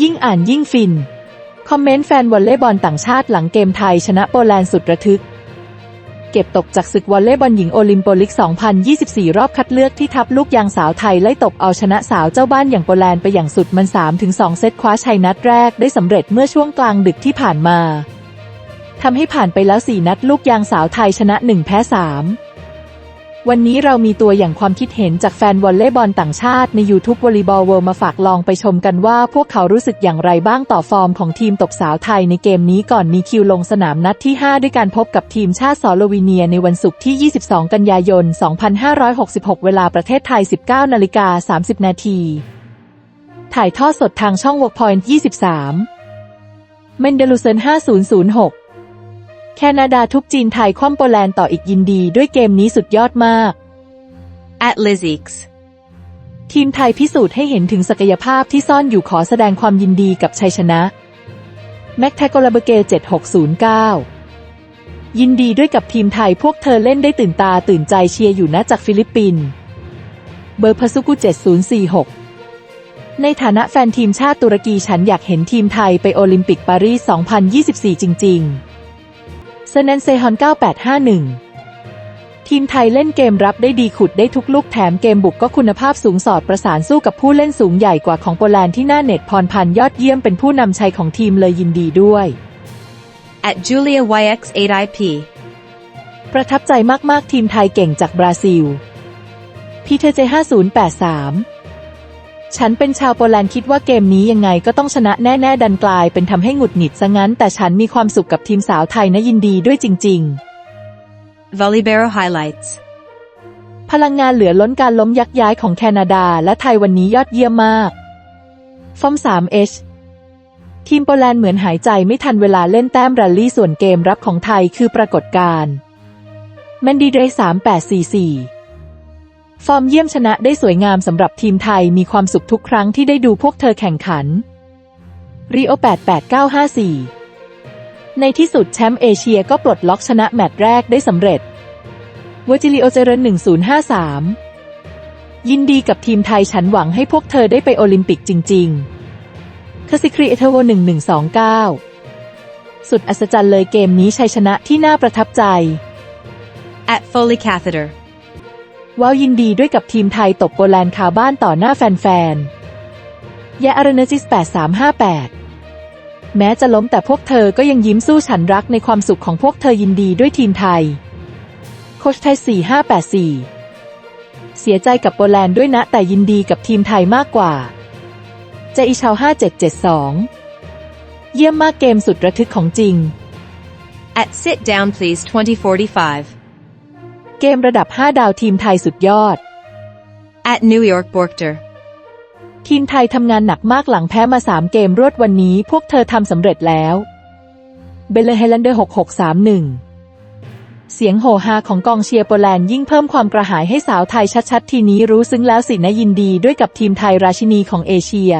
ยิ่งอ่านยิ่งฟิน คอมเมนต์แฟนวอลเลย์บอลต่างชาติหลังเกมไทยชนะโปแลนด์สุดระทึก เก็บตกจากศึกวอลเลย์บอลหญิงโอลิมปิก 2024 รอบคัดเลือกที่ทัพลูกยางสาวไทยไล่ตบเอาชนะสาวเจ้าบ้านอย่างโปแลนด์ไปอย่างสุดมัน 3-2 เซตคว้าชัยนัดแรกได้สำเร็จเมื่อช่วงกลางดึกที่ผ่านมาทำให้ผ่านไปแล้ว 4 นัดลูกยางสาวไทยชนะ 1 แพ้ 3 วันนี้เรามีตัวอย่างความคิดเห็นจากแฟนวอลเลย์บอลต่างชาติใน YouTube วอลเลย์บอลเวิลด์มาฝากลองไปชมกันว่าพวกเขารู้สึกอย่างไรบ้างต่อฟอร์มของทีมตบสาวไทยในเกมนี้ก่อนมีคิวลงสนามนัดที่ 5 ด้วยการพบกับทีมชาติสโลวีเนียในวันศุกร์ที่ 22 กันยายน 2566 เวลาประเทศไทย 19นาฬิกา30 นาทีถ่ายทอดสดทางช่อง Workpoint 23 เมนเดลูเซน5006 แคนาดาทุบจีนไทยคว่ำโปแลนด์ต่ออีกยินดีด้วยเกมนี้สุดยอดมาก at Lizzies. ทีมไทยพิสูจน์ให้เห็นถึงศักยภาพที่ซ่อนอยู่ขอแสดงความยินดีกับชัยชนะแม็กแทโกลาเบเก7609 ยินดีด้วยกับทีมไทยพวกเธอเล่นได้ตื่นตาตื่นใจเชียร์อยู่นะจากฟิลิปปินส์เบอร์พาซุกุ7046 ในฐานะแฟนทีมชาติตุรกีฉันอยากเห็นทีมไทยไปโอลิมปิกปารีส 2024 จริง ๆ เซเนนเซฮอน 9851 ทีมไทยเล่นเกมรับได้ดีขุดได้ทุกลูกแถมเกมบุกก็คุณภาพสูงสอดประสานสู้กับผู้เล่นสูงใหญ่กว่าของโปแลนด์ที่หน้าเน็ตพรพันยอดเยี่ยมเป็นผู้นำชัยของทีมเลยยินดีด้วย at Julia YX8IP. ประทับใจมาก ๆ ทีมไทยเก่งจากบราซิลพีเทเจ5083 ฉันเป็นชาวโปแลนด์คิดว่าเกมนี้ยังไงก็ต้องชนะแน่ๆดันกลายเป็นทำให้หงุดหงิดซะงั้น แต่ฉันมีความสุขกับทีมสาวไทยนะยินดีด้วยจริง Volleybero highlights. ๆพลังงานเหลือล้นการล้มยักย้ายของแคนาดาและไทยวันนี้ยอดเยี่ยมมาก ฟอร์ม 3H ทีมโปแลนด์เหมือนหายใจไม่ทันเวลาเล่นแต้มแรลลี่ส่วนเกมรับของไทยคือปรากฏการณ์แมนดีเดย์3844 ฟอร์มเยี่ยมชนะได้สวยงามสำหรับทีมไทยมีความสุขทุกครั้งที่ได้ดูพวกเธอแข่งขันรีโอ88954 ในที่สุดแชมป์เอเชียก็ปลดล็อกชนะแมตช์แรกได้สำเร็จวจิลิโอเจริญ1053 ยินดีกับทีมไทยฉันหวังให้พวกเธอได้ไปโอลิมปิกจริง ๆคาซิครีเอเทโว1129 สุดอัศจรรย์เลยเกมนี้ชัยชนะที่น่าประทับใจ at Foley Catheter. ว้าวยินดีด้วยกับทีมไทยตบโปแลนด์คาบ้านต่อหน้าแฟนๆยาอารเนจิส 8358 แม้จะล้มแต่พวกเธอก็ยังยิ้มสู้ฉันรักในความสุขของพวกเธอยินดีด้วยทีมไทย โคชไทย 4584 เสียใจกับโปแลนด์ด้วยนะแต่ยินดีกับทีมไทยมากกว่า เจอีชาว 5772 เยี่ยมมากเกมสุดระทึกของจริง at Sit Down Please 2045. เกมระดับ 5 ดาวทีมไทยสุดยอด at New York Borchter. ทีมไทยทำงานหนักมากหลังแพ้มา 3 เกมรวดวันนี้พวกเธอทำสำเร็จแล้วเบลเลเฮลันเดอร์6631 เสียงโหฮาของกองเชียร์โปแลนด์ยิ่งเพิ่มความกระหายให้สาวไทยชัดๆ ทีนี้รู้ซึ้งแล้วสินะยินดีด้วยกับทีมไทยราชินีของเอเชีย